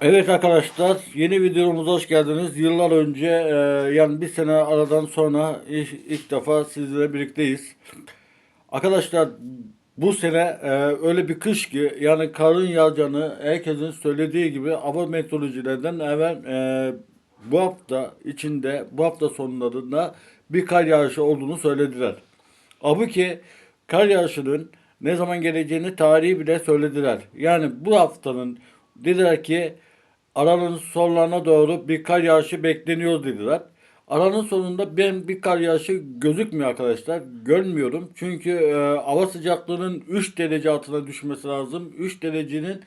Evet arkadaşlar yeni videomuza hoş geldiniz. Yıllar önce e, yani bir sene aradan sonra ilk, ilk defa sizlerle birlikteyiz. Arkadaşlar bu sene e, öyle bir kış ki yani karın yağacağını herkesin söylediği gibi hava meteorolojilerden evvel e, bu hafta içinde bu hafta sonlarında bir kar yağışı olduğunu söylediler. Halbuki kar yağışının ne zaman geleceğini tarihi bile söylediler. Yani bu haftanın dediler ki aranın sonlarına doğru bir kar yağışı bekleniyor dediler. Aranın sonunda ben bir kar yağışı gözükmüyor arkadaşlar. Görmüyorum. Çünkü e, hava sıcaklığının 3 derece altına düşmesi lazım. 3 derecenin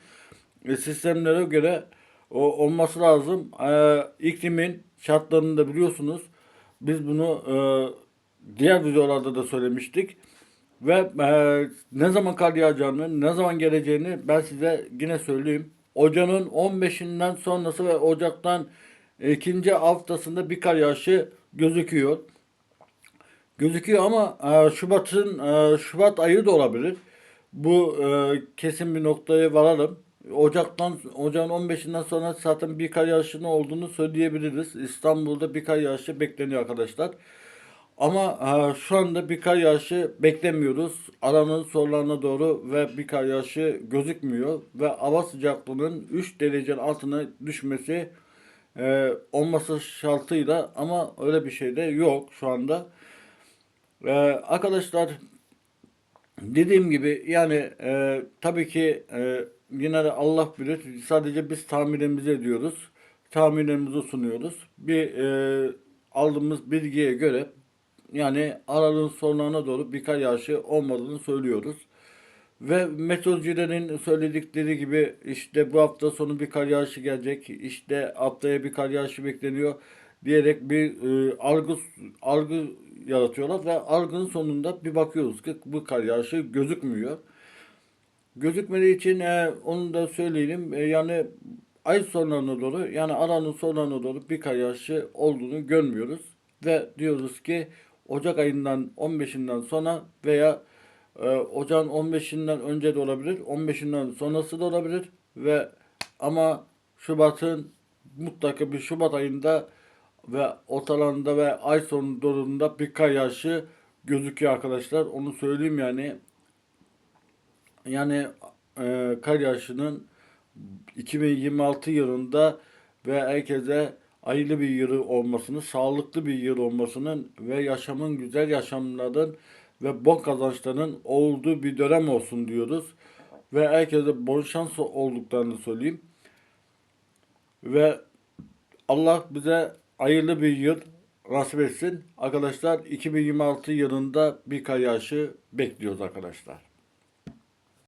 e, sistemlere göre o, olması lazım. E, iklimin şartlarını da biliyorsunuz. Biz bunu e, diğer videolarda da söylemiştik. Ve e, ne zaman kar yağacağını, ne zaman geleceğini ben size yine söyleyeyim. Ocağın 15'inden sonrası ve Ocak'tan ikinci haftasında bir kar yağışı gözüküyor. Gözüküyor ama e, Şubat'ın e, Şubat ayı da olabilir. Bu e, kesin bir noktaya varalım. Ocaktan Ocağın 15'inden sonra zaten bir kar yağışının olduğunu söyleyebiliriz. İstanbul'da bir kar yağışı bekleniyor arkadaşlar. Ama e, şu anda bir kar yağışı beklemiyoruz. Aranın sonlarına doğru ve bir kar yağışı gözükmüyor. Ve hava sıcaklığının 3 derecenin altına düşmesi e, olması şartıyla ama öyle bir şey de yok şu anda. E, arkadaşlar dediğim gibi yani e, tabii ki e, yine de Allah bilir. Sadece biz tahminimizi ediyoruz. Tahminlerimizi sunuyoruz. Bir e, aldığımız bilgiye göre yani aralığın sonlarına doğru bir kar yağışı olmadığını söylüyoruz. Ve meteorolojilerin söyledikleri gibi işte bu hafta sonu bir kar yağışı gelecek, işte haftaya bir kar yağışı bekleniyor diyerek bir e, algı algı yaratıyorlar ve algının sonunda bir bakıyoruz ki bu kar yağışı gözükmüyor. Gözükmediği için e, onu da söyleyelim. E, yani ay sonlarına doğru yani aranın sonlarına doğru bir kar yağışı olduğunu görmüyoruz. Ve diyoruz ki Ocak ayından 15'inden sonra veya e, Ocağın 15'inden önce de olabilir, 15'inden sonrası da olabilir ve ama Şubat'ın mutlaka bir Şubat ayında ve ortalarında ve ay sonu doğrunda bir kar yağışı gözüküyor arkadaşlar. Onu söyleyeyim yani. Yani e, kar yağışının 2026 yılında ve herkese hayırlı bir yıl olmasını, sağlıklı bir yıl olmasının ve yaşamın güzel yaşamların ve bol kazançların olduğu bir dönem olsun diyoruz. Ve herkese bol şans olduklarını söyleyeyim. Ve Allah bize hayırlı bir yıl nasip etsin. Arkadaşlar 2026 yılında bir kar yağışı bekliyoruz arkadaşlar.